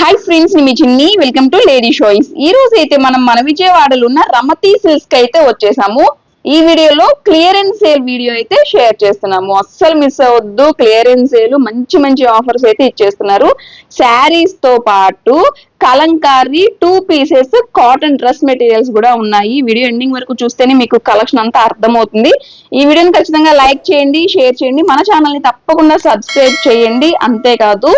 Hi friends మీ చిన్ని. Welcome to lady షోయిస్ ఈ రోజు అయితే మనం మన విజయవాడలో ఉన్న రమతి సిల్క్స్కి అయితే వచ్చేసాము. ఈ వీడియోలో క్లియరెన్స్ సేల్ వీడియో అయితే షేర్ చేస్తున్నాము. అస్సలు మిస్ అవ్వద్దు. క్లియరెన్స్ సేల్ మంచి మంచి ఆఫర్స్ అయితే ఇచ్చేస్తున్నారు. శారీస్తో పాటు Kalamkari two pieces cotton dress materials కూడా ఉన్నాయి. ఈ వీడియో ఎండింగ్ వరకు చూస్తేనే మీకు కలెక్షన్ అంతా అర్థమవుతుంది. ఈ వీడియోని ఖచ్చితంగా లైక్ చేయండి షేర్ చేయండి. మన ఛానల్ని తప్పకుండా సబ్స్క్రైబ్ చేయండి. అంతేకాదు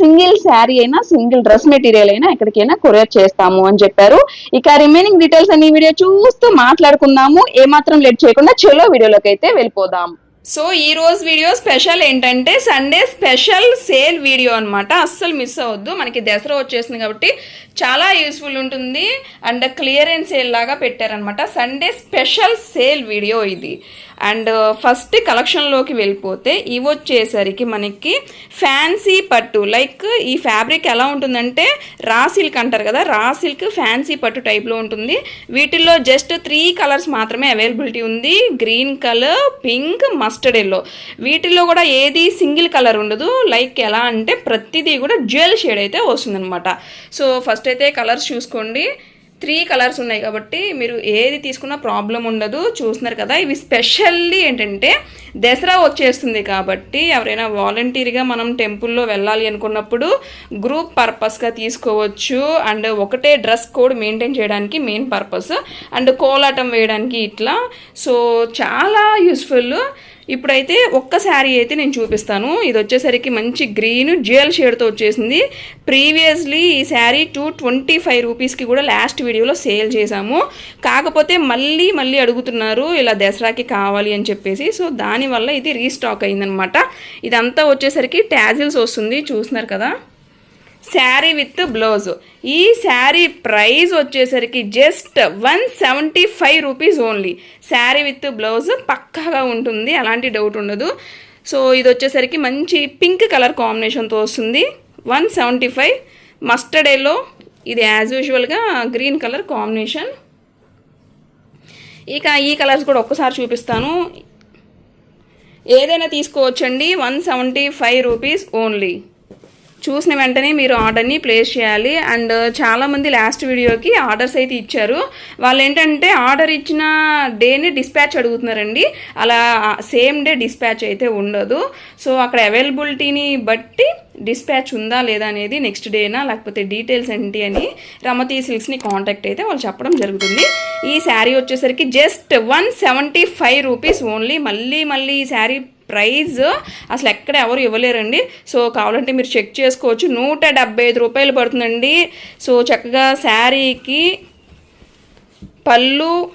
సింగిల్ శారీ అయినా సింగిల్ డ్రెస్ మెటీరియల్ అయినా ఎక్కడికైనా కొరియర్ చేస్తాము అని చెప్పారు. ఇక రిమైనింగ్ డీటెయిల్స్ అన్ని వీడియో చూస్తూ మాట్లాడుకుందాము. ఏమాత్రం లేట్ చేయకుండా చెలో వీడియోలోకి అయితే వెళ్ళిపోదాం. సో ఈ రోజు వీడియో స్పెషల్ ఏంటంటే సండే స్పెషల్ సేల్ వీడియో అన్నమాట. అస్సలు మిస్ అవ్వద్దు. మనకి దసరా వచ్చేసింది కాబట్టి చాలా యూస్ఫుల్ ఉంటుంది. అండ్ క్లియరెన్స్ సేల్ లాగా పెట్టారనమాట సండే స్పెషల్ సేల్ వీడియో ఇది. అండ్ uh, ఫస్ట్ కలెక్షన్లోకి వెళ్ళిపోతే ఇవి వచ్చేసరికి మనకి ఫ్యాన్సీ పట్టు. లైక్ ఈ ఫ్యాబ్రిక్ ఎలా ఉంటుందంటే రా సిల్క్ అంటారు కదా రా సిల్క్ ఫ్యాన్సీ పట్టు టైప్లో ఉంటుంది. వీటిల్లో జస్ట్ త్రీ కలర్స్ మాత్రమే అవైలబిలిటీ ఉంది. Green colour pink mustard yellow. వీటిల్లో కూడా ఏది సింగిల్ కలర్ ఉండదు. లైక్ ఎలా అంటే ప్రతిదీ కూడా జ్యువెల్ షేడ్ అయితే వస్తుందన్నమాట. సో ఫస్ట్ అయితే కలర్స్ చూసుకోండి. త్రీ కలర్స్ ఉన్నాయి కాబట్టి మీరు ఏది తీసుకున్నా ప్రాబ్లం ఉండదు. చూస్తున్నారు కదా ఇవి స్పెషల్లీ ఏంటంటే దసరా వచ్చేస్తుంది కాబట్టి ఎవరైనా వాలంటీర్గా మనం టెంపుల్లో వెళ్ళాలి అనుకున్నప్పుడు గ్రూప్ పర్పస్గా తీసుకోవచ్చు. అండ్ ఒకటే డ్రెస్ కోడ్ మెయింటైన్ చేయడానికి మెయిన్ పర్పస్. అండ్ కోలాటం వేయడానికి ఇట్లా. సో చాలా యూస్ఫుల్. ఇప్పుడైతే ఒక్క శారీ అయితే నేను చూపిస్తాను. ఇది వచ్చేసరికి మంచి గ్రీన్ జ్యువెల్ షేడ్తో వచ్చేసింది. ప్రీవియస్లీ ఈ శారీ టూ ట్వంటీ ఫైవ్ రూపీస్కి కూడా లాస్ట్ వీడియోలో సేల్ చేశాము. కాకపోతే మళ్ళీ మళ్ళీ అడుగుతున్నారు ఇలా దసరాకి కావాలి అని చెప్పేసి. సో దానివల్ల ఇది రీస్టాక్ అయిందనమాట. ఇదంతా వచ్చేసరికి ట్యాజిల్స్ వస్తుంది. చూస్తున్నారు కదా? Sari with blouse. ఈ శారీ ప్రైస్ వచ్చేసరికి just one seventy five rupees only. Sari with blouse పక్కాగా ఉంటుంది అలాంటి డౌట్ ఉండదు. సో ఇది వచ్చేసరికి మంచి పింక్ కలర్ కాంబినేషన్తో వస్తుంది. One seventy five. Mustard yellow ఇది యాజ్ యూజువల్గా గ్రీన్ కలర్ కాంబినేషన్. ఇక ఈ కలర్స్ కూడా ఒక్కసారి చూపిస్తాను. ఏదైనా తీసుకోవచ్చండి one seventy five rupees only. చూసిన వెంటనే మీరు ఆర్డర్ని ప్లేస్ చేయాలి. అండ్ చాలామంది లాస్ట్ వీడియోకి ఆర్డర్స్ అయితే ఇచ్చారు. వాళ్ళు ఏంటంటే ఆర్డర్ ఇచ్చిన డేని డిస్పాచ్ అడుగుతున్నారండి. అలా సేమ్ డే డిస్పాచ్ అయితే ఉండదు. సో అక్కడ అవైలబిలిటీని బట్టి డిస్పాచ్ ఉందా లేదా అనేది నెక్స్ట్ డేనా లేకపోతే డీటెయిల్స్ ఏంటి అని రమతి సిల్క్స్ని కాంటాక్ట్ అయితే వాళ్ళు చెప్పడం జరుగుతుంది. ఈ శారీ వచ్చేసరికి just one seventy five rupees only. మళ్ళీ మళ్ళీ ఈ శారీ ప్రైస్ అసలు ఎక్కడ ఎవరు ఇవ్వలేరండి. సో కావాలంటే మీరు చెక్ చేసుకోవచ్చు. నూట డెబ్బై ఐదు రూపాయలు పడుతుందండి. సో చక్కగా శారీకి పళ్ళు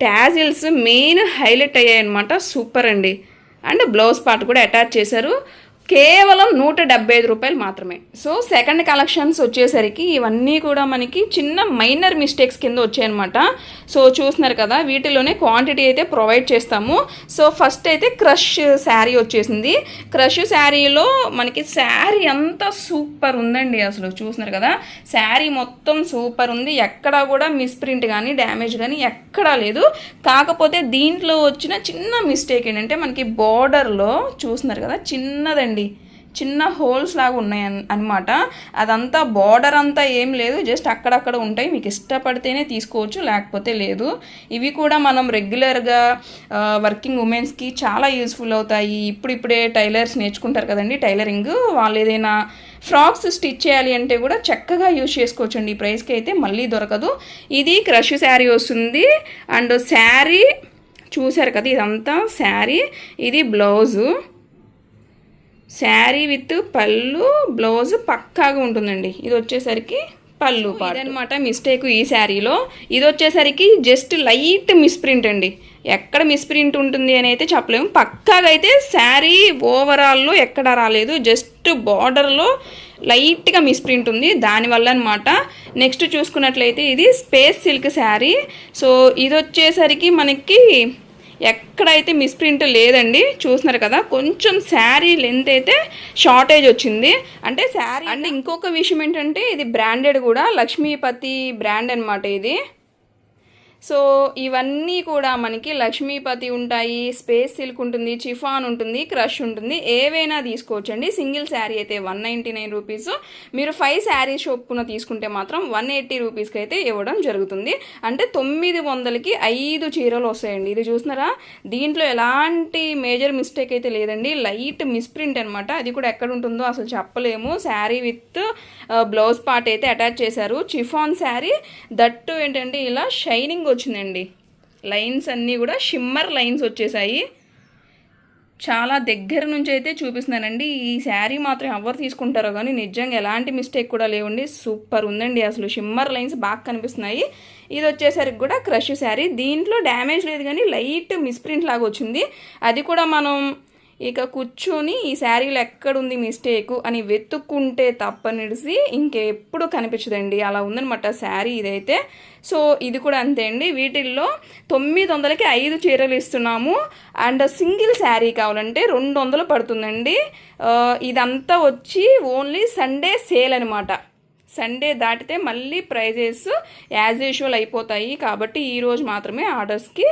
ట్యాజిల్స్ మెయిన్ హైలైట్ అయ్యాయి అనమాట సూపర్ అండి. అండ్ బ్లౌజ్ పార్ట్ కూడా అటాచ్ చేశారు. కేవలం నూట డెబ్బై ఐదు రూపాయలు మాత్రమే. సో సెకండ్ కలెక్షన్స్ వచ్చేసరికి ఇవన్నీ కూడా మనకి చిన్న మైనర్ మిస్టేక్స్ కింద వచ్చాయన్నమాట. సో చూస్తున్నారు కదా వీటిలోనే క్వాంటిటీ అయితే ప్రొవైడ్ చేస్తాము. సో ఫస్ట్ అయితే క్రష్ శారీ వచ్చేసింది. క్రష్ శారీలో మనకి శారీ అంతా సూపర్ ఉందండి అసలు చూస్తున్నారు కదా. శారీ మొత్తం సూపర్ ఉంది. ఎక్కడా కూడా మిస్ప్రింట్ కానీ డ్యామేజ్ కానీ ఎక్కడా లేదు. కాకపోతే దీంట్లో వచ్చిన చిన్న మిస్టేక్ ఏంటంటే మనకి బార్డర్లో చూస్తున్నారు కదా చిన్నదండి చిన్న హోల్స్ లాగా ఉన్నాయి అన్- అన్నమాట. అదంతా బార్డర్ అంతా ఏం లేదు. జస్ట్ అక్కడక్కడ ఉంటాయి. మీకు ఇష్టపడితేనే తీసుకోవచ్చు లేకపోతే లేదు. ఇవి కూడా మనం రెగ్యులర్గా వర్కింగ్ ఉమెన్స్కి చాలా యూస్ఫుల్ అవుతాయి. ఇప్పుడు ఇప్పుడే టైలర్స్ నేర్చుకుంటారు కదండి టైలరింగ్. వాళ్ళు ఏదైనా ఫ్రాక్స్ స్టిచ్ చేయాలి అంటే కూడా చక్కగా యూజ్ చేసుకోవచ్చు అండి ఈ ప్రైస్కి అయితే మళ్ళీ దొరకదు. ఇది క్రష్ శారీ వస్తుంది. అండ్ శారీ చూశారు కదా ఇదంతా శారీ. ఇది బ్లౌజు. శారీ విత్ పళ్ళు బ్లౌజ్ పక్కాగా ఉంటుందండి. ఇది వచ్చేసరికి పళ్ళు ఇదనమాట మిస్టేక్ ఈ శారీలో. ఇది వచ్చేసరికి జస్ట్ లైట్ మిస్ప్రింట్ అండి. ఎక్కడ మిస్ప్రింట్ ఉంటుంది అని అయితే చెప్పలేము. పక్కాగా అయితే శారీ ఓవరాల్లో ఎక్కడ రాలేదు. జస్ట్ బార్డర్లో లైట్గా మిస్ప్రింట్ ఉంది. దానివల్ల అనమాట నెక్స్ట్ చూసుకున్నట్లయితే ఇది స్పేస్ సిల్క్ శారీ. సో ఇది వచ్చేసరికి మనకి ఎక్కడైతే మిస్ప్రింట్ లేదండి చూస్తున్నారు కదా కొంచెం శారీ లెంత్ అయితే షార్టేజ్ వచ్చింది. అంటే శారీ అండ్ ఇంకొక విషయం ఏంటంటే ఇది బ్రాండెడ్ కూడా లక్ష్మీపతి బ్రాండ్ అనమాట ఇది. సో ఇవన్నీ కూడా మనకి లక్ష్మీపతి ఉంటాయి స్పేస్ సిల్క్ ఉంటుంది చిఫాన్ ఉంటుంది క్రష్ ఉంటుంది. ఏవైనా తీసుకోవచ్చండి. సింగిల్ శారీ అయితే వన్ నైంటీ నైన్ రూపీస్. మీరు ఫైవ్ శారీస్ చొప్పున తీసుకుంటే మాత్రం వన్ ఎయిటీ రూపీస్కి అయితే ఇవ్వడం జరుగుతుంది. అంటే తొమ్మిది వందలకి ఐదు చీరలు వస్తాయండి. ఇది చూసినారా? దీంట్లో ఎలాంటి మేజర్ మిస్టేక్ అయితే లేదండి. లైట్ మిస్ప్రింట్ అనమాట అది కూడా ఎక్కడ ఉంటుందో అసలు చెప్పలేము. శారీ విత్ బ్లౌజ్ పార్ట్ అయితే అటాచ్ చేశారు. చిఫాన్ శారీ. దట్టు ఏంటంటే ఇలా షైనింగ్ వచ్చిందండి. లైన్స్ అన్నీ కూడా షిమ్మర్ లైన్స్ వచ్చేసాయి. చాలా దగ్గర నుంచి అయితే చూపిస్తున్నానండి. ఈ శారీ మాత్రం ఎవరు తీసుకుంటారో కానీ నిజంగా ఎలాంటి మిస్టేక్ కూడా లేవండి. సూపర్ ఉందండి అసలు. షిమ్మర్ లైన్స్ బాగా కనిపిస్తున్నాయి. ఇది వచ్చేసరికి కూడా క్రష్ శారీ. దీంట్లో డ్యామేజ్ లేదు కానీ లైట్ మిస్ప్రింట్ లాగా వచ్చింది. అది కూడా మనం ఇక కూర్చొని ఈ శారీలో ఎక్కడుంది మిస్టేకు అని వెతుక్కుంటే తప్పనిడిసి ఇంకెప్పుడు కనిపించదండి. అలా ఉందనమాట శారీ ఇదైతే. సో ఇది కూడా అంతే అండి. వీటిల్లో తొమ్మిది వందలకి ఐదు చీరలు ఇస్తున్నాము. అండ్ సింగిల్ శారీ కావాలంటే రెండు వందలు పడుతుందండి ఇదంతా వచ్చి ఓన్లీ సండే సేల్ అనమాట సండే దాటితే మళ్ళీ ప్రైజెస్ యాజ్ యూజువల్ అయిపోతాయి. కాబట్టి ఈ రోజు మాత్రమే ఆర్డర్స్కి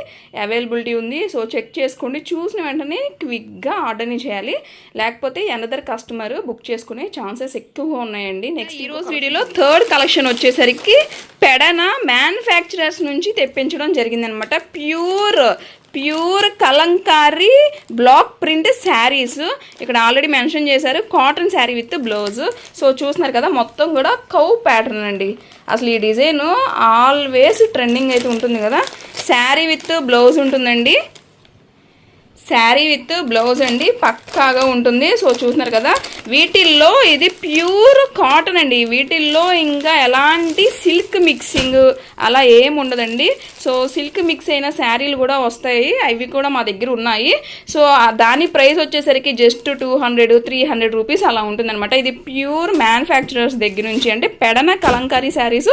అవైలబిలిటీ ఉంది. సో చెక్ చేసుకోండి. చూసిన వెంటనే క్విక్గా ఆర్డర్ని చేయాలి. లేకపోతే అనదర్ కస్టమర్ బుక్ చేసుకునే ఛాన్సెస్ ఎక్కువగా ఉన్నాయండి. నెక్స్ట్ ఈ రోజు వీడియోలో థర్డ్ కలెక్షన్ వచ్చేసరికి పెడన మ్యానుఫ్యాక్చరర్స్ నుంచి తెప్పించడం జరిగిందనమాట. Pure pure Kalamkari block print saris. ఇక్కడ ఆల్రెడీ మెన్షన్ చేశారు cotton sari with blouse. So చూస్తున్నారు కదా మొత్తం కూడా కౌ ప్యాటర్న్ అండి. అసలు ఈ డిజైన్ ఆల్వేస్ ట్రెండింగ్ అయితే ఉంటుంది కదా. శారీ విత్ బ్లౌజ్ ఉంటుందండి. శారీ విత్ బ్లౌజ్ అండి పక్కాగా ఉంటుంది. సో చూస్తున్నారు కదా వీటిల్లో ఇది ప్యూర్ కాటన్ అండి. వీటిల్లో ఇంకా ఎలాంటి సిల్క్ మిక్సింగ్ అలా ఏం ఉండదండి. సో సిల్క్ మిక్స్ అయిన శారీలు కూడా వస్తాయి. అవి కూడా మా దగ్గర ఉన్నాయి. సో దాని ప్రైస్ వచ్చేసరికి just two hundred three hundred rupees అలా ఉంటుందన్నమాట. ఇది ప్యూర్ మ్యానుఫ్యాక్చరర్స్ దగ్గర నుంచి అంటే పెడన కలంకారీ శారీస్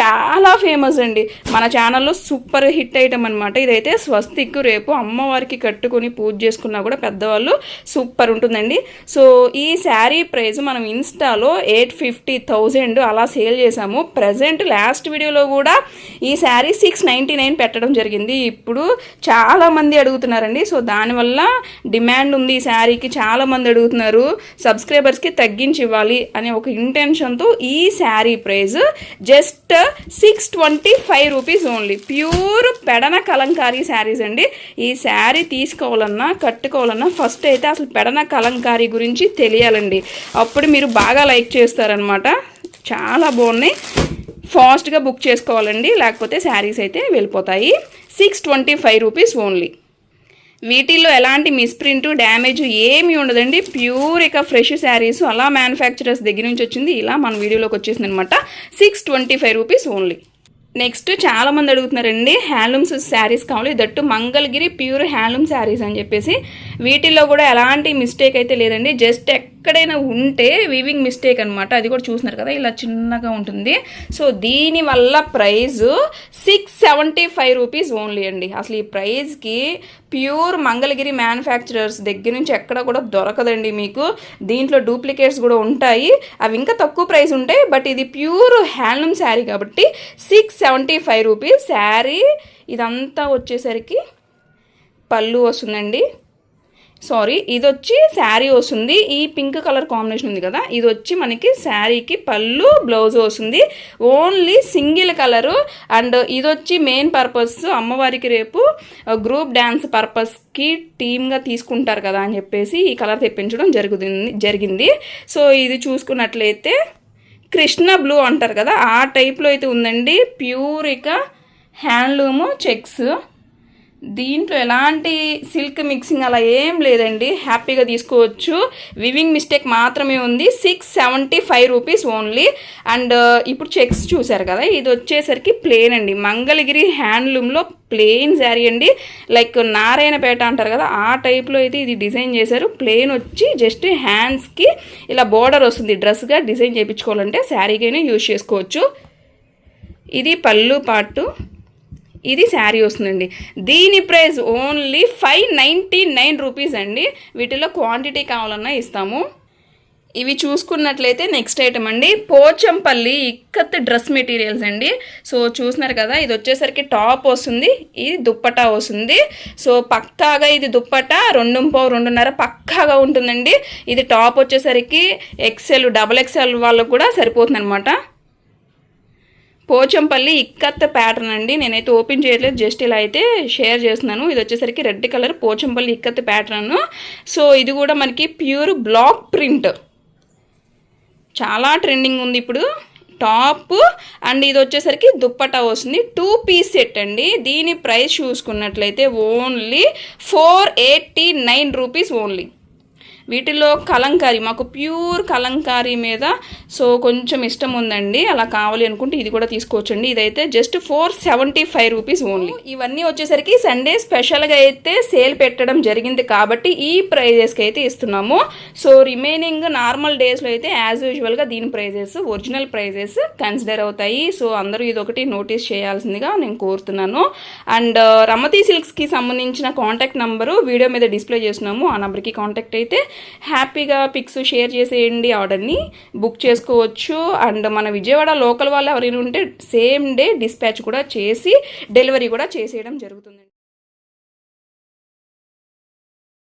చాలా ఫేమస్ అండి. మన ఛానల్లో సూపర్ హిట్ ఐటమ్ అనమాట ఇదైతే స్వస్తిక్ రేపు అమ్మవారికి కట్టుకొని పూజ చేసుకున్నా కూడా పెద్దవాళ్ళు సూపర్ ఉంటుందండి. సో ఈ శారీ ప్రైస్ మనం ఇన్స్టాలో ఎయిట్ ఫిఫ్టీ థౌజండ్ అలా సేల్ చేసాము ప్రజెంట్ లాస్ట్ వీడియోలో కూడా ఈ శారీ సిక్స్ నైంటీ నైన్ పెట్టడం జరిగింది. ఇప్పుడు చాలామంది అడుగుతున్నారండి. సో దానివల్ల డిమాండ్ ఉంది ఈ శారీకి. చాలామంది అడుగుతున్నారు సబ్స్క్రైబర్స్కి తగ్గించి ఇవ్వాలి అనే ఒక ఇంటెన్షన్తో ఈ sari price just six twenty five rupees only. Pure Pedana Kalamkari saris అండి. ఈ శారీ తీసుకోవాలి చేసుకోవాలన్నా కట్టుకోవాలన్నా ఫస్ట్ అయితే అసలు పెడన కలంకారీ గురించి తెలియాలండి. అప్పుడు మీరు బాగా లైక్ చేస్తారనమాట చాలా బాగున్నాయి. ఫాస్ట్గా బుక్ చేసుకోవాలండి. లేకపోతే శారీస్ అయితే వెళ్ళిపోతాయి. Six twenty five rupees only వీటిల్లో ఎలాంటి మిస్ప్రింట్ డ్యామేజ్ ఏమీ ఉండదండి. ప్యూర్ ఇక ఫ్రెష్ శారీస్ అలా మ్యానుఫ్యాక్చరర్స్ దగ్గర నుంచి వచ్చింది. ఇలా మన వీడియోలోకి వచ్చేసింది అనమాట six twenty five rupees only next చాలా మంది అడుగుతున్నారండి హ్యాండ్లూమ్స్ శారీస్ కావాలి that Mangalagiri pure handloom saris అని చెప్పేసి. వీటిల్లో కూడా ఎలాంటి మిస్టేక్ అయితే లేదండి జస్ట్ ఎక్కడైనా ఉంటే వివింగ్ మిస్టేక్ అనమాట అది కూడా చూస్తున్నారు కదా ఇలా చిన్నగా ఉంటుంది. సో దీని వల్ల six seventy five rupees only అండి. అసలు ఈ ప్రైజ్కి ప్యూర్ మంగళగిరి మ్యానుఫ్యాక్చరర్స్ దగ్గర నుంచి ఎక్కడ కూడా దొరకదండి మీకు. దీంట్లో డూప్లికేట్స్ కూడా ఉంటాయి. అవి ఇంకా తక్కువ ప్రైస్ ఉంటాయి బట్ ఇది ప్యూర్ హ్యాండ్లూమ్ శారీ కాబట్టి six seventy five rupees. Sari ఇదంతా వచ్చేసరికి పళ్ళు వస్తుందండి. సారీ ఇది వచ్చి శారీ వస్తుంది. ఈ పింక్ కలర్ కాంబినేషన్ ఉంది కదా ఇది వచ్చి మనకి శారీకి పళ్ళు బ్లౌజ్ వస్తుంది. ఓన్లీ సింగిల్ కలరు అండ్ ఇది వచ్చి మెయిన్ పర్పస్ అమ్మవారికి రేపు గ్రూప్ డ్యాన్స్ పర్పస్కి టీమ్గా తీసుకుంటారు కదా అని చెప్పేసి ఈ కలర్ తెప్పించడం జరుగుతుంది జరిగింది. సో ఇది చూసుకున్నట్లయితే కృష్ణ బ్లూ అంటారు కదా ఆ టైప్లో అయితే ఉందండి. ప్యూర్ ఇక హ్యాండ్లూము చెక్స్. దీంట్లో ఎలాంటి సిల్క్ మిక్సింగ్ అలా ఏం లేదండి. హ్యాపీగా తీసుకోవచ్చు. వివింగ్ మిస్టేక్ మాత్రమే ఉంది. Six seventy five rupees only. And ఇప్పుడు చెక్స్ చూసారు కదా ఇది వచ్చేసరికి ప్లేన్ అండి. మంగళగిరి హ్యాండ్లూమ్లో ప్లెయిన్ శారీ అండి. లైక్ నారాయణపేట అంటారు కదా ఆ టైప్లో అయితే ఇది డిజైన్ చేశారు. ప్లెయిన్ వచ్చి జస్ట్ హ్యాండ్స్కి ఇలా బోర్డర్ వస్తుంది. డ్రెస్గా డిజైన్ చేయించుకోవాలంటే శారీకైనా యూజ్ చేసుకోవచ్చు. ఇది పళ్ళు పాటు. ఇది శారీ వస్తుందండి. దీని price only five ninety nine rupees అండి. వీటిలో క్వాంటిటీ కావాలన్నా ఇస్తాము. ఇవి చూసుకున్నట్లయితే నెక్స్ట్ ఐటమ్ అండి. పోచంపల్లి ఇక్కత్ డ్రెస్ మెటీరియల్స్ అండి. సో చూస్తున్నారు కదా ఇది వచ్చేసరికి టాప్ వస్తుంది. ఇది దుప్పటా వస్తుంది. సో పక్కాగా ఇది దుప్పటా రెండు పో రెండున్నర పక్కాగా ఉంటుందండి. ఇది టాప్ వచ్చేసరికి ఎక్సెల్ డబల్ ఎక్సెల్ వాళ్ళకు కూడా సరిపోతుంది అనమాట పోచంపల్లి ఇక్కత్త ప్యాటర్న్ అండి. నేనైతే ఓపెన్ చేయట్లేదు. జస్ట్ ఇలా అయితే షేర్ చేస్తున్నాను. ఇది వచ్చేసరికి red colour Pochampally ikat pattern so ఇది కూడా మనకి ప్యూర్ బ్లాక్ ప్రింట్ చాలా ట్రెండింగ్ ఉంది ఇప్పుడు. టాప్ అండ్ ఇది వచ్చేసరికి దుప్పటా వస్తుంది. టూ పీస్ సెట్ అండి. దీని ప్రైస్ చూసుకున్నట్లయితే only four eighty nine rupees only వీటిలో కలంకారీ మాకు ప్యూర్ కలంకారీ మీద సో కొంచెం ఇష్టం ఉందండి. అలా కావాలి అనుకుంటే ఇది కూడా తీసుకోవచ్చండి. ఇదైతే just four seventy five rupees only ఇవన్నీ వచ్చేసరికి సండే స్పెషల్గా అయితే సేల్ పెట్టడం జరిగింది కాబట్టి ఈ ప్రైజెస్కి అయితే ఇస్తున్నాము. సో రిమైనింగ్ నార్మల్ డేస్లో అయితే యాజ్ యూజువల్గా దీని ప్రైజెస్ ఒరిజినల్ ప్రైజెస్ కన్సిడర్ అవుతాయి. సో అందరూ ఇదొకటి నోటీస్ చేయాల్సిందిగా నేను కోరుతున్నాను. అండ్ uh, రమతి సిల్క్స్కి సంబంధించిన కాంటాక్ట్ నెంబరు వీడియో మీద డిస్ప్లే చేస్తున్నాము. ఆ నెంబర్కి కాంటాక్ట్ అయితే హ్యాపీగా పిక్స్ షేర్ చేసేయండి ఆర్డర్ని. బుక్ చేసుకోవచ్చు. అండ్ మన విజయవాడ లోకల్ వాళ్ళు ఎవరైనా ఉంటే సేమ్ డే డిస్పాచ్ కూడా చేసి డెలివరీ కూడా చేసేయడం జరుగుతుంది